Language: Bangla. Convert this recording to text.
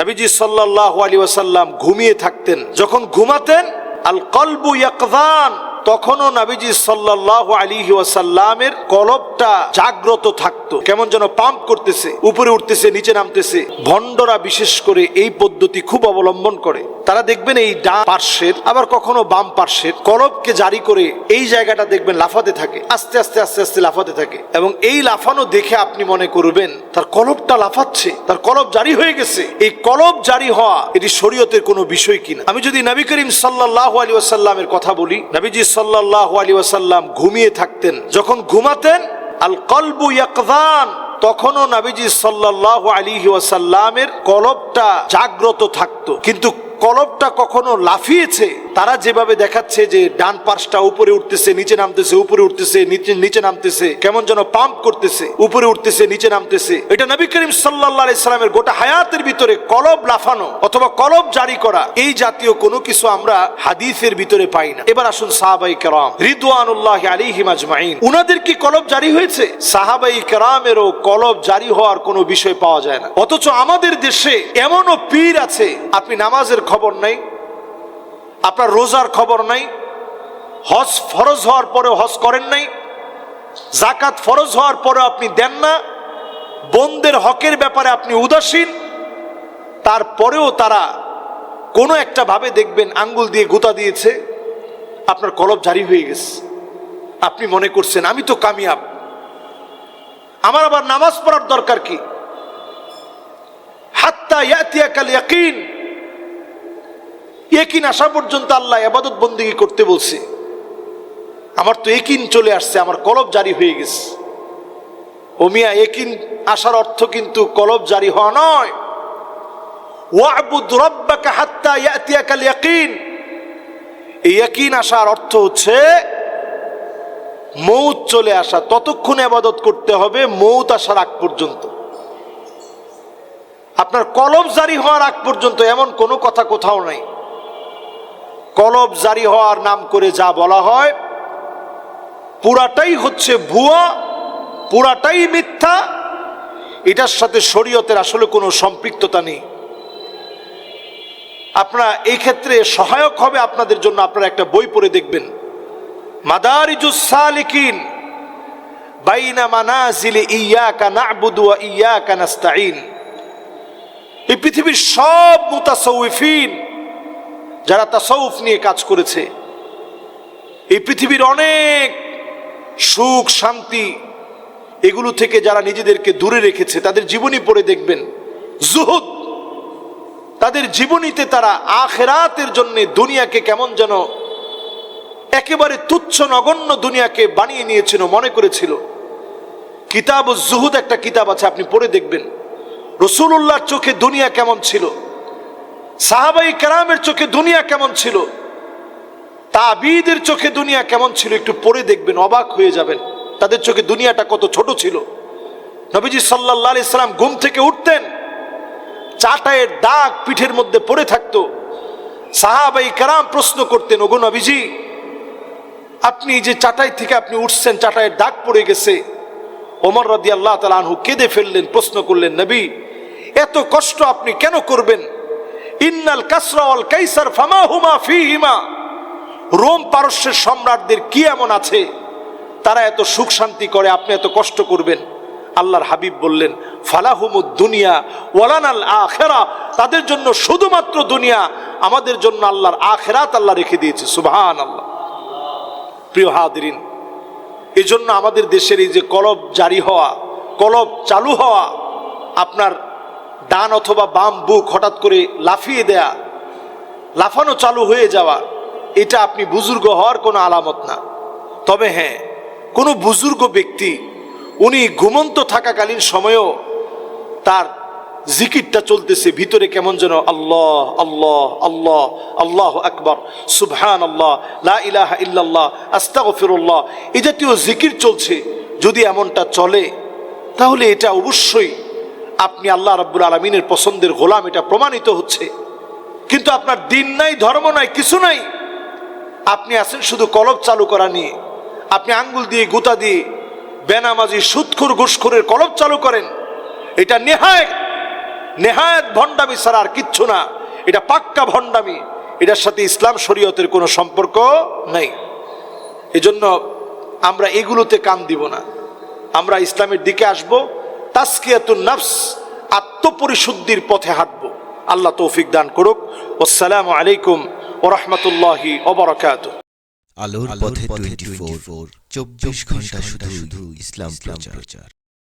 নবীজি সাল্লাহ আলী ওয়াসাল্লাম ঘুমিয়ে থাকতেন। যখন ঘুমাতেন আল কলবু ইয়াকদান। তখনও নাবিজি সাল্লাহ আলী ওয়াসাল্লামের কলবটা জাগ্রত থাকতো। কেমন যেন পাম্প করতেছে, উপরে উঠতেছে, নিচে নামতেছে। ভণ্ডরা বিশেষ করে এই পদ্ধতি খুব অবলম্বন করে। তারা দেখবেন এই ডান পার্শ্বের, আবার কখনো বাম পার্শ্বের কলবকে জারি করে এই জায়গাটা দেখবেন লাফাতে থাকে, আস্তে আস্তে আস্তে আস্তে লাফাতে থাকে। এবং এই লাফানো দেখে আপনি মনে করবেন, তার কলবটা লাফাচ্ছে, তার কলব জারি হয়ে গেছে। এই কলব জারি হওয়া, এটি শরীয়তের কোনো বিষয় কিনা? আমি যদি নবী করিম সাল্লাহ আলী ওয়াসাল্লামের কথা বলি, নবীজি সাল্লাহ আলী ঘুমিয়ে থাকতেন। যখন ঘুমাতেন আল কলবু ইয়াকদান তখনও নাবিজি সাল্লাহ আলী ওয়াসাল্লামের কলবটা জাগ্রত থাকতো। কিন্তু কলবটা কখনো লাফিয়েছে? তারা যেভাবে দেখাচ্ছে যে ডান পাশটা উপরে উঠতেছে, নিচে নামতেছে, উপরে উঠতেছে, নিচে নিচে নামতেছে, কেমন যেন পাম্প করতেছে, উপরে উঠতেছে, নিচে নামতেছে। এটা নবী করিম সাল্লাহ ইসলামের গোটা হায়াতের ভিতরে কলব লাফানো অথবা কলব জারি করা, এই জাতীয় কোনো কিছু আমরা হাদিসের ভিতরে পাই না। এবার আসুন সাহাবাই কেরাম, রিদওয়ানুল্লাহ আলিহিম আজমাইন। উনাদের কি কলব জারি হয়েছে? সাহাবাই কেরামেরও কলব জারি হওয়ার কোনো বিষয় পাওয়া যায় না। অথচ আমাদের দেশে এমনও পীর আছে, আপনি নামাজের খবর নাই আপনার রোজার খবর নাই, হজ ফরজ হওয়ার পরেও হজ করেন নাই জাকাত ফরজ হওয়ার পরেও আপনি দেন না বোনদের হকের ব্যাপারে আপনি উদাসীন, তারপরেও তারা কোনো একটা ভাবে দেখবেন আঙ্গুল দিয়ে গুতা দিয়েছে, আপনার কলব জারি হয়ে গেছে। আপনি মনে করছেন, আমি তো কামিয়াব। আমার আবার নামাজ পড়ার দরকার কি? হাত্তা ইয়াতিয়া কাল ইয়াকিন একিন আসা পর্যন্ত আল্লাহ আবাদত বন্দিগি করতে বলছে। আমার তো একিন চলে আসছে, আমার কলব জারি হয়ে গেছে। ও মিয়া একিন আসার অর্থ কিন্তু কলব জারি হওয়া নয়। আসার অর্থ হচ্ছে চলে আসা, ততক্ষণ করতে হবে আসার আগ পর্যন্ত। আপনার কলব জারি হওয়ার আগ পর্যন্ত এমন কোনো কথা কোথাও নাই। কলব জারি হওয়ার নাম করে যা বলা হয়, পুরাটাই হচ্ছে ভুয়া, পুরাটাই মিথ্যা। এটার সাথে শরীয়তের আসলে কোনো সম্পৃক্ততা নেই। আপনারা এই ক্ষেত্রে সহায়ক হবে আপনাদের জন্য আপনারা একটা বই পড়ে দেখবেন। মাদারিজুস সালিকিন বাইনা মানাজিলে ইয়াকা এই পৃথিবীর সব মুতাসাউফিন যারা তাসাউফ নিয়ে কাজ করেছে, এই পৃথিবীর অনেক সুখ, শান্তি, এগুলো থেকে যারা নিজেদেরকে দূরে রেখেছে, তাদের জীবনী পড়ে দেখবেন। জুহুদ, তাদের জীবনীতে তারা আখেরাতের জন্য দুনিয়াকে কেমন যেন একেবারে তুচ্ছ, নগণ্য দুনিয়াকে বানিয়ে নিয়েছিল, মনে করেছিল। কিতাব জুহুদ একটা কিতাব আছে, আপনি পড়ে দেখবেন। রসুল্লাহর চোখে দুনিয়া কেমন ছিল? সাহাবাই কেরামের চোখে দুনিয়া কেমন ছিল? তাবিদের চোখে দুনিয়া কেমন ছিল? একটু পড়ে দেখবেন, অবাক হয়ে যাবেন। তাদের চোখে দুনিয়াটা কত ছোট ছিল। নবীজি সাল্লাহ ইসলাম ঘুম থেকে উঠতেন চাটায়ের দাগ পিঠের মধ্যে পড়ে থাকতো। সাহাবাই কারাম প্রশ্ন করতেন, ওগো নবীজি, আপনি যে চাটাই থেকে আপনি উঠছেন চাটায়ের দাগ পড়ে গেছে। ওমর রদি আল্লাহ তালা কেঁদে ফেললেন, প্রশ্ন করলেন, নবী, এত কষ্ট আপনি কেন করবেন? ইন্নাল কাসরাওয়াল কাইসার ফামা হুমা ফি রোম পারস্যের সম্রাটদের কি এমন আছে? তারা এত সুখ শান্তি করে, আপনি এত কষ্ট করবেন। আল্লাহর হাবিব বললেন, ফালাহুমুদ দুনিয়া, ওয়ালানাল আখেরা। তাদের জন্য শুধুমাত্র দুনিয়া, আমাদের জন্য আল্লাহর আখেরাত আল্লাহ রেখে দিয়েছে। সুবহান আল্লাহ প্রিয় হাদিরিন এই জন্য আমাদের দেশের এই যে কলব জারি হওয়া, কলব চালু হওয়া, আপনার ডান অথবা বাম বুক হঠাৎ করে লাফিয়ে দেয়া, লাফানো চালু হয়ে যাওয়া, এটা আপনি বুজুর্গ হওয়ার কোনো আলামত না। তবে হ্যাঁ কোনো বুজুর্গ ব্যক্তি, উনি ঘুমন্ত থাকাকালীন সময়েও তার জিকিরটা চলতেছে, ভিতরে কেমন যেন আল্লাহ আল্লাহ আল্লাহ আল্লাহ আকবর সুবহান আল্লাহ লা ইলাহা ইল্লাল্লাহ, আস্তাগফিরুল্লাহ এই জাতীয় জিকির চলছে, যদি এমনটা চলে, তাহলে এটা অবশ্যই আপনি আল্লাহ রাব্বুল আলমিনের পছন্দের গোলাম, এটা প্রমাণিত হচ্ছে। কিন্তু আপনার দিন নাই, ধর্ম নাই, কিছু নাই। আপনি আছেন শুধু কলব চালু করা নিয়ে। আপনি আঙ্গুল দিয়ে, গুতা দিয়ে, বেনামাজি, সুৎখুর, ঘুষখুরের কলব চালু করেন। এটা নেহায় নেহায়ত ভণ্ডামি ছাড়া আর কিচ্ছু না। এটা পাক্কা ভণ্ডামি। এটার সাথে ইসলাম শরীয়তের কোনো সম্পর্ক নেই। এজন্য আমরা এগুলোতে কান দিব না। আমরা ইসলামের দিকে আসব। তাস্কিয়াতুন নাফস আত্মপরিশুদ্ধির পথে হাঁটব। আল্লাহ তৌফিক দান করুক। আসসালামু আলাইকুম ও রহমতুল্লাহি অবরকাত আলোর পথে টোয়েন্টি ফোর চব্বিশ ঘণ্টা শুধু শুধু ইসলাম প্রচার।